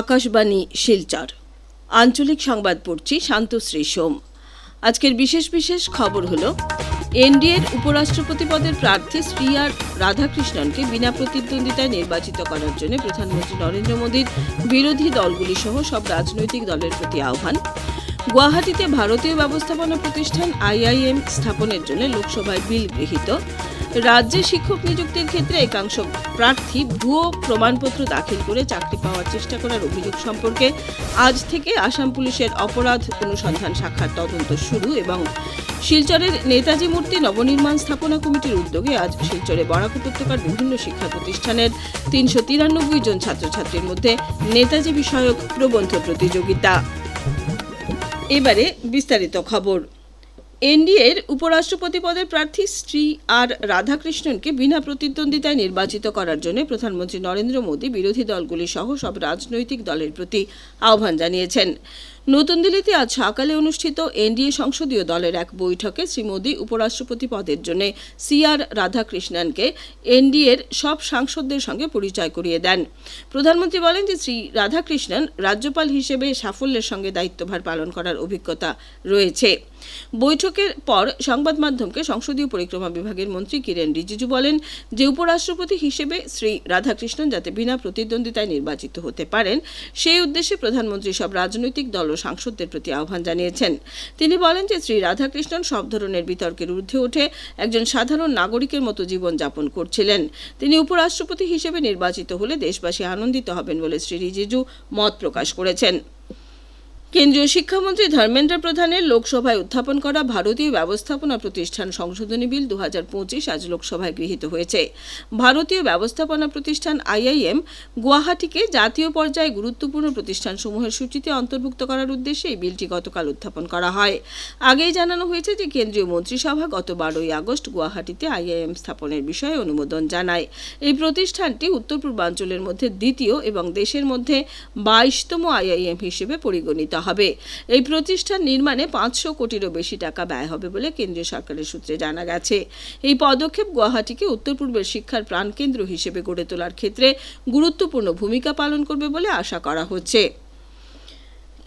আকাশবাণী, শিলচর। আঞ্চলিক সংবাদ পড়ছি শান্তশ্রী সোম। আজকের বিশেষ বিশেষ খবর হলো, এনডিএর উপরাষ্ট্রপতি পদের প্রার্থী শ্রী আর রাধাকৃষ্ণনকে বিনা প্রতিদ্বন্দ্বিতায় নির্বাচিত করার জন্য প্রধানমন্ত্রী নরেন্দ্র মোদীর বিরোধী দলগুলি সহ সব রাজনৈতিক দলের প্রতি আহ্বান। গুয়াহাটিতে ভারতীয় ব্যবস্থাপনা প্রতিষ্ঠান আইআইএম স্থাপনের জন্য লোকসভায় বিল গৃহীত। রাজ্যে শিক্ষক নিযুক্তির ক্ষেত্রে একাংশ প্রার্থী ভুয়ো প্রমাণপত্র দাখিল করে চাকরি পাওয়ার চেষ্টা করার অভিযোগ সম্পর্কে আজ থেকে আসাম পুলিশের অপরাধ অনুসন্ধান শাখার তদন্ত শুরু এবং শিলচরের নেতাজি মূর্তি নবনির্মাণ স্থাপনা কমিটির উদ্যোগে আজ শিলচরে বরাক উপত্যকার বিভিন্ন শিক্ষা প্রতিষ্ঠানের তিনশো তিরানব্বই জন ছাত্রছাত্রীর মধ্যে নেতাজি বিষয়ক প্রবন্ধ প্রতিযোগিতা। এবারে বিস্তারিত খবর। এনডিএর উপরাষ্ট্রপতি পদের প্রার্থী শ্রী আর রাধাকৃষ্ণনকে বিনা প্রতিদ্বন্দ্বিতায় নির্বাচিত করার জন্য প্রধানমন্ত্রী নরেন্দ্র মোদী বিরোধী দলগুলি সহ সব রাজনৈতিক দলের প্রতি আহ্বান জানিয়েছেন। নতুন দিল্লিতে আজ সকালে অনুষ্ঠিত এনডিএ সংসদীয় দলের এক বৈঠকে শ্রী মোদী উপরাষ্ট্রপতি পদের জন্য সি আর রাধাকৃষ্ণনকে এনডিএর সব সাংসদদের সঙ্গে পরিচয় করিয়ে দেন। প্রধানমন্ত্রী বলেন যে শ্রী রাধাকৃষ্ণন রাজ্যপাল হিসেবে সাফল্যের সঙ্গে দায়িত্বভার পালন করার অভিজ্ঞতা রয়েছে। বৈঠকের পর সংবাদ মাধ্যমকে সংসদীয় পরিক্রমা বিভাগের মন্ত্রী কিরেন রিজিজু বলেন যে উপরাষ্ট্রপতি হিসেবে শ্রী রাধাকৃষ্ণন যাতে বিনা প্রতিদ্বন্দ্বিতায় নির্বাচিত হতে পারেন, সেই উদ্দেশ্যে প্রধানমন্ত্রী সব রাজনৈতিক দল ও সাংসদদের প্রতি আহ্বান জানিয়েছেন। তিনি বলেন যে শ্রী রাধাকৃষ্ণন সব ধরনের বিতর্কের ঊর্ধ্বে উঠে একজন সাধারণ নাগরিকের মতো জীবনযাপন করছিলেন। তিনি উপরাষ্ট্রপতি হিসেবে নির্বাচিত হলে দেশবাসী আনন্দিত হবেন বলে শ্রী রিজিজু মত প্রকাশ করেছেন। কেন্দ্রীয় শিক্ষামন্ত্রী ধর্মেন্দ্র প্রধানের লোকসভায় উত্থাপন করা ভারতীয় ব্যবস্থাপনা প্রতিষ্ঠান সংশোধনী বিল দু হাজার পঁচিশ আজ লোকসভায় গৃহীত হয়েছে। ভারতীয় ব্যবস্থাপনা প্রতিষ্ঠান আইআইএম গুয়াহাটিকে জাতীয় পর্যায়ে গুরুত্বপূর্ণ প্রতিষ্ঠানসমূহের সূচিতে অন্তর্ভুক্ত করার উদ্দেশ্যে এই বিলটি গতকাল উত্থাপন করা হয়। আগেই জানানো হয়েছে যে কেন্দ্রীয় মন্ত্রিসভা গত বারোই আগস্ট গুয়াহাটিতে আইআইএম স্থাপনের বিষয়ে অনুমোদন জানায়। এই প্রতিষ্ঠানটি উত্তর পূর্বাঞ্চলের মধ্যে দ্বিতীয় এবং দেশের মধ্যে বাইশতম আইআইএম হিসেবে পরিগণিত হবে। এই প্রতিষ্ঠান নির্মাণে পাঁচশো কোটিরও বেশি টাকা ব্যয় হবে বলে কেন্দ্রীয় সরকারের সূত্রে জানা গেছে। এই পদক্ষেপ গুয়াহাটিকে উত্তর পূর্বের শিক্ষার প্রাণকেন্দ্র হিসেবে গড়ে তোলার ক্ষেত্রে গুরুত্বপূর্ণ ভূমিকা পালন করবে বলে আশা করা হচ্ছে।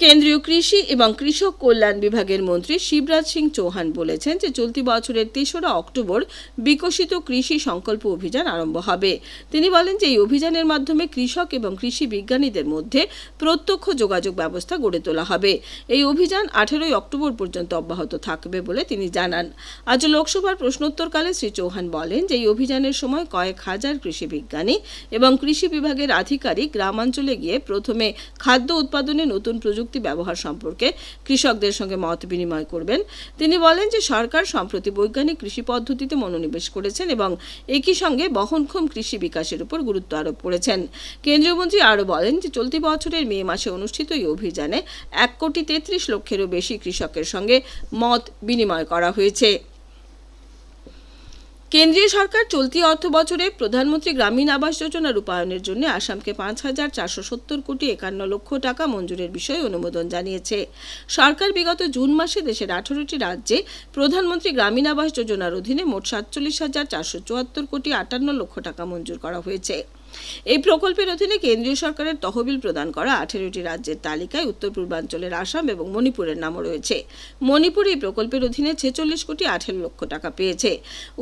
কেন্দ্রীয় কৃষি এবং কৃষক কল্যাণ বিভাগের মন্ত্রী শিবরাজ সিং চৌহান বলেছেন যে চলতি বছরের তেসরা অক্টোবর বিকশিত কৃষি সংকল্প অভিযান আরম্ভ হবে। তিনি বলেন যে এই অভিযানের মাধ্যমে কৃষক এবং কৃষি বিজ্ঞানীদের মধ্যে প্রত্যক্ষ যোগাযোগ ব্যবস্থা গড়ে তোলা হবে। এই অভিযান আঠেরোই অক্টোবর পর্যন্ত অব্যাহত থাকবে বলে তিনি জানান। আজ লোকসভার প্রশ্নোত্তরকালে শ্রী চৌহান বলেন যে এই অভিযানের সময় কয়েক হাজার কৃষি বিজ্ঞানী এবং কৃষি বিভাগের আধিকারিক গ্রামাঞ্চলে গিয়ে প্রথমে খাদ্য উৎপাদনে নতুন প্রযুক্তি ব্যবহার সম্পর্কে কৃষকদের সঙ্গে মত বিনিময় করবেন। তিনি বলেন যে সরকার সম্প্রতি বৈজ্ঞানিক কৃষি পদ্ধতিতে মনোনিবেশ করেছেন এবং একই সঙ্গে বহনক্ষম কৃষি বিকাশের উপর গুরুত্ব আরোপ করেছেন। কেন্দ্রীয় মন্ত্রী আরও বলেন যে চলতি বছরের মে মাসে অনুষ্ঠিত এই অভিযানে এক কোটি তেত্রিশ লক্ষেরও বেশি কৃষকের সঙ্গে মত বিনিময় করা হয়েছে। কেন্দ্রীয় সরকার চলতি অর্থ বছরে প্রধানমন্ত্রী গ্রামীণ আবাস যোজনা রূপায়ণের জন্য আসামকে পাঁচ হাজার চারশো সত্তর কোটি একান্ন লক্ষ টাকা মঞ্জুরের বিষয়ে অনুমোদন জানিয়েছে। সরকার বিগত জুন মাসে দেশের আঠারোটি রাজ্যে প্রধানমন্ত্রী গ্রামীণ আবাস যোজনার অধীনে মোট সাতচল্লিশ হাজার চারশো চুয়াত্তর কোটি আটান্ন লক্ষ টাকা মঞ্জুর করা হয়েছে। এই প্রকল্পের অধীনে কেন্দ্রীয় সরকারের তহবিল প্রদান করা আঠেরোটি রাজ্যের তালিকায় উত্তর পূর্বাঞ্চলের আসাম এবং মণিপুরের নামও রয়েছে। মণিপুর এই প্রকল্পের অধীনে ছেচল্লিশ কোটি আঠেরো লক্ষ টাকা পেয়েছে।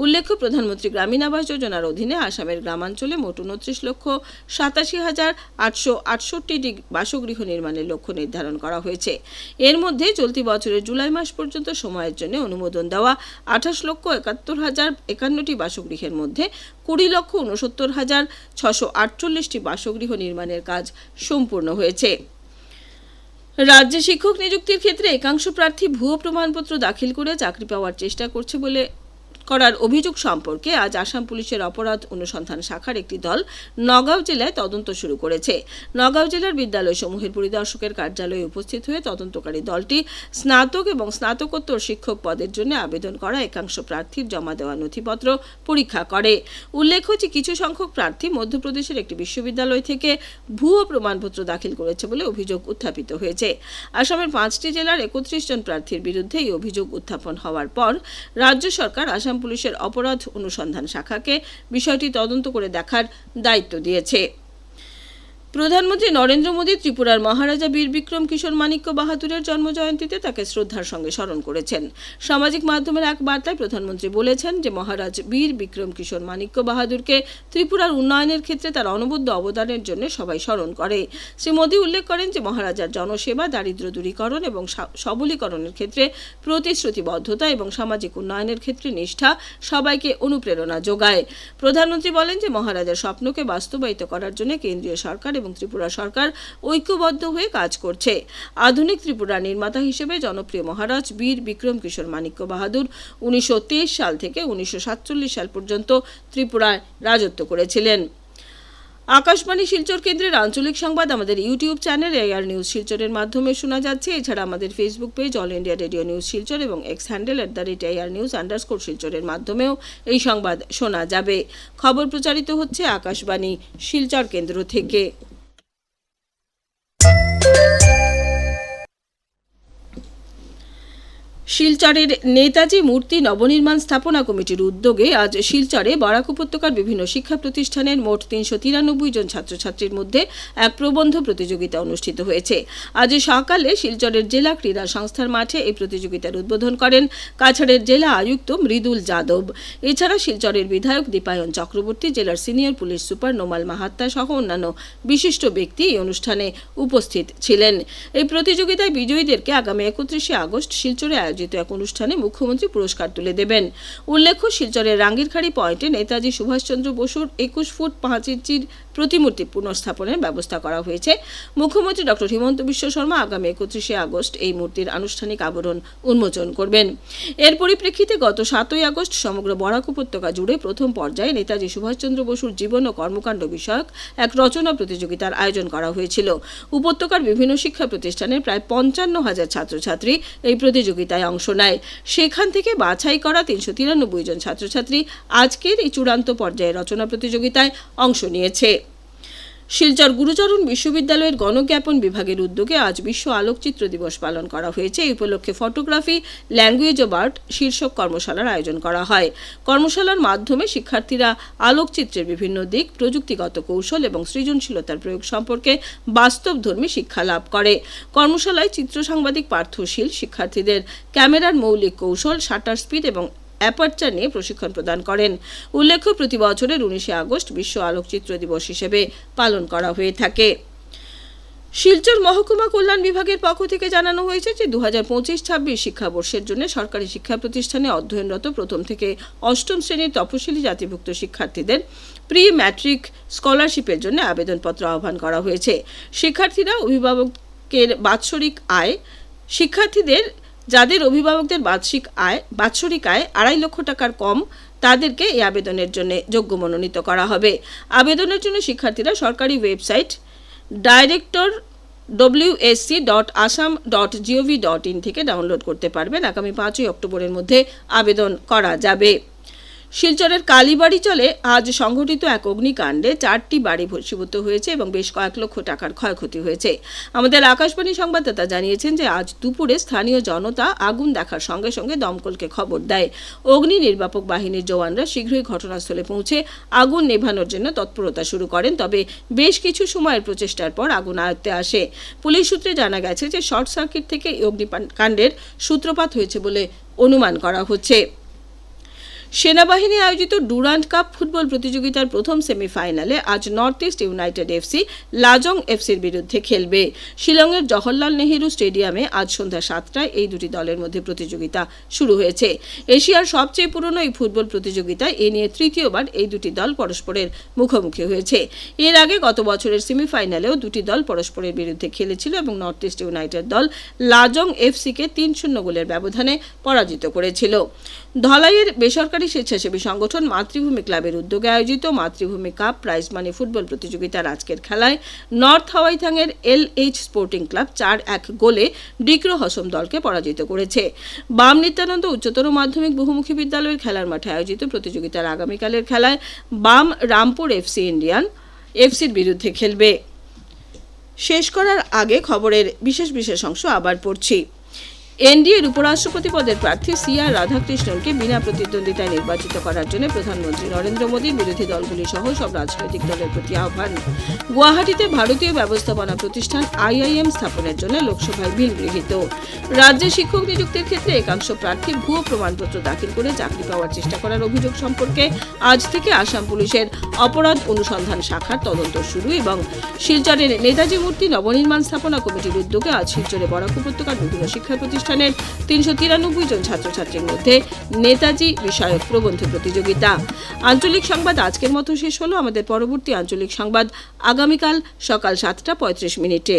উল্লেখ্য, প্রধানমন্ত্রী গ্রামীণ আবাস যোজনার অধীনে আসামের গ্রামাঞ্চলে মোট উনত্রিশ লক্ষ সাতাশি হাজার আটশো আটষট্টিটি বাসগৃহ নির্মাণের লক্ষ্য নির্ধারণ করা হয়েছে। এর মধ্যে চলতি বছরের জুলাই মাস পর্যন্ত সময়ের জন্য অনুমোদন দেওয়া আঠাশ লক্ষ একাত্তর হাজার একান্নটি বাসগৃহের মধ্যে কুড়ি লক্ষ উনসত্তর হাজার ছশো আটচল্লিশটি বাসগৃহ নির্মাণের কাজ সম্পূর্ণ হয়েছে। রাজ্যে শিক্ষক নিযুক্তির ক্ষেত্রে একাংশ প্রার্থী ভুয়ো প্রমাণপত্র দাখিল করে চাকরি পাওয়ার চেষ্টা করছে বলে করার অভিযোগ সম্পর্কে আজ আসাম পুলিশের অপরাধ অনুসন্ধান শাখার একটি দল নগাঁও জেলায় তদন্ত শুরু করেছে। নগাঁও জেলার বিদ্যালয়সমূহের পরিদর্শকের কার্যালয়ে উপস্থিত হয়ে তদন্তকারী দলটি স্নাতক এবং স্নাতকোত্তর শিক্ষক পদের জন্য আবেদন করা একাংশ প্রার্থীর জমা দেওয়া নথিপত্র পরীক্ষা করে। উল্লেখ্য যে কিছু সংখ্যক প্রার্থী মধ্যপ্রদেশের একটি বিশ্ববিদ্যালয় থেকে ভুয়ো প্রমাণপত্র দাখিল করেছে বলে অভিযোগ উত্থাপিত হয়েছে। আসামের পাঁচটি জেলার একত্রিশ জন প্রার্থীর বিরুদ্ধে এই অভিযোগ উত্থাপন হওয়ার পর রাজ্য সরকার আসাম পুলিশের অপরাধ অনুসন্ধান শাখাকে বিষয়টি তদন্ত করে দেখার দায়িত্ব দিয়েছে। প্রধানমন্ত্রী নরেন্দ্র মোদী ত্রিপুরার মহারাজা বীর বিক্রম কিশোর মাণিক্য বাহাদুরের জন্মজয়ন্তীতে তাকে শ্রদ্ধার সঙ্গে স্মরণ করেছেন। সামাজিক মাধ্যমের এক বার্তায় প্রধানমন্ত্রী বলেছেন যে, মহারাজ বীর বিক্রম কিশোর মাণিক্য বাহাদুরকে ত্রিপুরার উন্নয়নের ক্ষেত্রে তার অনবদ্য অবদানের জন্য সবাই স্মরণ করে। শ্রী মোদী উল্লেখ করেন যে, মহারাজার জনসেবা দারিদ্র দূরীকরণ এবং সবলীকরণের ক্ষেত্রে প্রতিশ্রুতিবদ্ধতা এবং সামাজিক উন্নয়নের ক্ষেত্রে নিষ্ঠা সবাইকে অনুপ্রেরণা যোগায়। প্রধানমন্ত্রী বলেন যে, মহারাজার স্বপ্নকে বাস্তবায়িত করার জন্য কেন্দ্রীয় সরকার এবং ত্রিপুরা সরকার ঐক্যবদ্ধ হয়ে কাজ করছে। আধুনিক ত্রিপুরা নির্মাতা হিসেবে জনপ্রিয় মহারাজ বীর বিক্রম কিশোর মাণিক্য বাহাদুর উনিশশো সাল থেকে উনিশশো সাতচল্লিশ সাল পর্যন্ত ত্রিপুরায় রাজত্ব করেছিলেন। আকাশবাণী শিলচর কেন্দ্রের আঞ্চলিক সংবাদ আমাদের ইউটিউব চ্যানেল এআর নিউজ শিলচরের মাধ্যমে শোনা যাচ্ছে। এছাড়া আমাদের Facebook page All India Radio News Silchar এবং X handle at the rate AR news underscore শিলচরের মাধ্যমেও এই সংবাদ শোনা যাবে। খবর প্রচারিত হচ্ছে আকাশবাণী শিলচর কেন্দ্র থেকে। শিলচরের নেতাজি মূর্তি নবনির্মাণ স্থাপনা কমিটির উদ্যোগে আজ শিলচরে বরাক উপত্যকার বিভিন্ন শিক্ষা প্রতিষ্ঠানের মোট তিনশো তিরানব্বই জন ছাত্রছাত্রীর মধ্যে এক প্রবন্ধ প্রতিযোগিতা অনুষ্ঠিত হয়েছে। আজ সকালে শিলচরের জেলা ক্রীড়া সংস্থার মাঠে এই প্রতিযোগিতার উদ্বোধন করেন কাছাড়ের জেলা আয়ুক্ত মৃদুল যাদব। এছাড়া শিলচরের বিধায়ক দীপায়ন চক্রবর্তী, জেলার senior police super Nomal Mahatta সহ অন্যান্য বিশিষ্ট ব্যক্তি এই অনুষ্ঠানে উপস্থিত ছিলেন। এই প্রতিযোগিতায় বিজয়ীদেরকে আগামী একত্রিশে আগস্ট শিলচরে আয়োজিত এক অনুষ্ঠানে মুখ্যমন্ত্রী পুরস্কার তুলে দেবেন। উল্লেখ্য, শিলচরের রাঙ্গিরখাড়ি পয়েন্টে নেতাজি সুভাষচন্দ্র বসুর একুশ ফুট পাঁচ ইঞ্চির প্রতিমূর্তি পুনঃস্থাপনের ব্যবস্থা করা হয়েছে। মুখ্যমন্ত্রী ডক্টর হিমন্ত বিশ্ব শর্মা আগামী একত্রিশে আগস্ট এই মূর্তির আনুষ্ঠানিক আবরণ উন্মোচন করবেন। এর পরিপ্রেক্ষিতে গত সাতই আগস্ট সমগ্র বরাক উপত্যকা জুড়ে প্রথম পর্যায়ে নেতাজি সুভাষচন্দ্র বসুর জীবন ও কর্মকাণ্ড বিষয়ক এক রচনা প্রতিযোগিতার আয়োজন করা হয়েছিল। উপত্যকার বিভিন্ন শিক্ষা প্রতিষ্ঠানের প্রায় পঞ্চান্ন হাজার ছাত্রছাত্রী এই প্রতিযোগিতায় অংশ নেয়। সেখান থেকে বাছাই করা তিনশো তিরানব্বই জন ছাত্রছাত্রী আজকের এই চূড়ান্ত পর্যায়ে রচনা প্রতিযোগিতায় অংশ নিয়েছে। শিলচর গুরুচরণ বিশ্ববিদ্যালয়ের গণজ্ঞাপন বিভাগের উদ্যোগে আজ বিশ্ব আলোকচিত্র দিবস পালন করা হয়েছে। এই উপলক্ষে ফটোগ্রাফি, ল্যাঙ্গুয়েজ অব আর্ট শীর্ষক কর্মশালার আয়োজন করা হয়। কর্মশালার মাধ্যমে শিক্ষার্থীরা আলোকচিত্রের বিভিন্ন দিক, প্রযুক্তিগত কৌশল এবং সৃজনশীলতার প্রয়োগ সম্পর্কে বাস্তবধর্মী শিক্ষা লাভ করে। কর্মশালায় চিত্র সাংবাদিক পার্থশীল, শিক্ষার্থীদের ক্যামেরার মৌলিক কৌশল, শাটার স্পিড এবং অ্যাপারচার নিয়ে প্রশিক্ষণ প্রদান করেন। উল্লেখ্য, প্রতি বছরের উনিশে আগস্ট বিশ্ব আলোকচিত্র দিবস হিসেবে পালন করা হয়ে থাকে। শিলচর মহকুমা কল্যাণ বিভাগের পক্ষ থেকে জানানো হয়েছে যে দু হাজার পঁচিশ ছাব্বিশ শিক্ষাবর্ষের জন্য সরকারি শিক্ষা প্রতিষ্ঠানে অধ্যয়নরত প্রথম থেকে অষ্টম শ্রেণির তপশিলি জাতিভুক্ত শিক্ষার্থীদের প্রি ম্যাট্রিক স্কলারশিপের জন্য আবেদনপত্র আহ্বান করা হয়েছে। শিক্ষার্থীরা অভিভাবকের বাৎসরিক আয় শিক্ষার্থীদের যাদের অভিভাবকদের বার্ষিক আয়, বাৎসরিক আয় আড়াই লক্ষ টাকার কম, তাদেরকে এই আবেদনের জন্য যোগ্য মনোনীত করা হবে। আবেদনের জন্য শিক্ষার্থীরা সরকারি website director WSC dot Assam dot gov dot in থেকে ডাউনলোড করতে পারবেন। আগামী পাঁচই অক্টোবরের মধ্যে আবেদন করা যাবে। শিলচরের কালীবাড়ি চলে আজ সংঘটিত এক অগ্নিকাণ্ডে চারটি বাড়ি ভস্মীভূত হয়েছে এবং বেশ কয়েক লক্ষ টাকার ক্ষয়ক্ষতি হয়েছে। আমাদের আকাশবাণী সংবাদদাতা জানিয়েছেন যে আজ দুপুরে স্থানীয় জনতা আগুন দেখার সঙ্গে সঙ্গে দমকলকে খবর দেয়। অগ্নি নির্বাপক বাহিনীর জওয়ানরা শীঘ্রই ঘটনাস্থলে পৌঁছে আগুন নেভানোর জন্য তৎপরতা শুরু করেন, তবে বেশ কিছু সময়ের প্রচেষ্টার পর আগুন আয়ত্তে আসে। পুলিশ সূত্রে জানা গেছে যে শর্ট সার্কিট থেকে এই অগ্নিকাণ্ডের সূত্রপাত হয়েছে বলে অনুমান করা হচ্ছে। সেনাবাহিনী আয়োজিত ডুরান্ট কাপ ফুটবল প্রতিযোগিতার প্রথম সেমিফাইনালে আজ North East United FC Lajong এফসির বিরুদ্ধে খেলবে। শিলংয়ের জওহরলাল নেহেরু স্টেডিয়ামে আজ সন্ধ্যা সাতটায় এই দুটি দলের মধ্যে প্রতিযোগিতা শুরু হয়েছে। এশিয়ার সবচেয়ে পুরনো এই ফুটবল প্রতিযোগিতায় এ নিয়ে তৃতীয়বার এই দুটি দল পরস্পরের মুখোমুখি হয়েছে। এর আগে গত বছরের সেমিফাইনালেও দুটি দল পরস্পরের বিরুদ্ধে খেলেছিল এবং নর্থ ইস্ট ইউনাইটেড দল লাজং এফসিকে তিন শূন্য গোলের ব্যবধানে পরাজিত করেছিল। ধলাইয়ের বেসরকারি স্বেচ্ছাসেবী সংগঠন মাতৃভূমি ক্লাবের উদ্যোগে আয়োজিত মাতৃভূমি কাপ প্রাইজ মানি ফুটবল প্রতিযোগিতার আজকের খেলায় নর্থ হাওয়াইথাংয়ের এল এইচ স্পোর্টিং ক্লাব চার এক গোলে ডিক্রো হসম দলকে পরাজিত করেছে। বাম নিত্যানন্দ উচ্চতর মাধ্যমিক বহুমুখী বিদ্যালয়ের খেলার মাঠে আয়োজিত প্রতিযোগিতার আগামীকালের খেলায় বাম রামপুর এফসি ইন্ডিয়ান এফসির বিরুদ্ধে খেলবে। শেষ করার আগে খবরের বিশেষ বিশেষ অংশ আবার পড়ছি। এনডিএর উপরাষ্ট্রপতি পদের প্রার্থী সি আর রাধাকৃষ্ণনকে বিনা প্রতিদ্বন্দ্বিতায় নির্বাচিত করার জন্য প্রধানমন্ত্রী নরেন্দ্র মোদী, বিরোধী দলগুলি সহ সব রাজনৈতিক দলের প্রতি আহ্বান। গুয়াহাটিতে ভারতীয় ব্যবস্থাপনা প্রতিষ্ঠান আইআইএম স্থাপনের জন্য লোকসভায় বিল গৃহীত। রাজ্যে শিক্ষক নিযুক্তির ক্ষেত্রে একাংশ প্রার্থী ভুয়ো প্রমাণপত্র দাখিল করে চাকরি পাওয়ার চেষ্টা করার অভিযোগ সম্পর্কে আজ থেকে আসাম পুলিশের অপরাধ অনুসন্ধান শাখার তদন্ত শুরু এবং শিলচরের নেতাজি মূর্তি নবনির্মাণ স্থাপনা কমিটির উদ্যোগে আজ শিলচরে বরাক উপত্যকার বিভিন্ন শিক্ষা প্রতিষ্ঠানের তিনশো তিরানব্বই জন ছাত্রছাত্রীর মধ্যে নেতাজি বিষয়ক প্রবন্ধ প্রতিযোগিতা। আঞ্চলিক সংবাদ আজকের মতো শেষ হলো। আমাদের পরবর্তী আঞ্চলিক সংবাদ আগামীকাল সকাল সাতটা পঁয়ত্রিশ মিনিটে।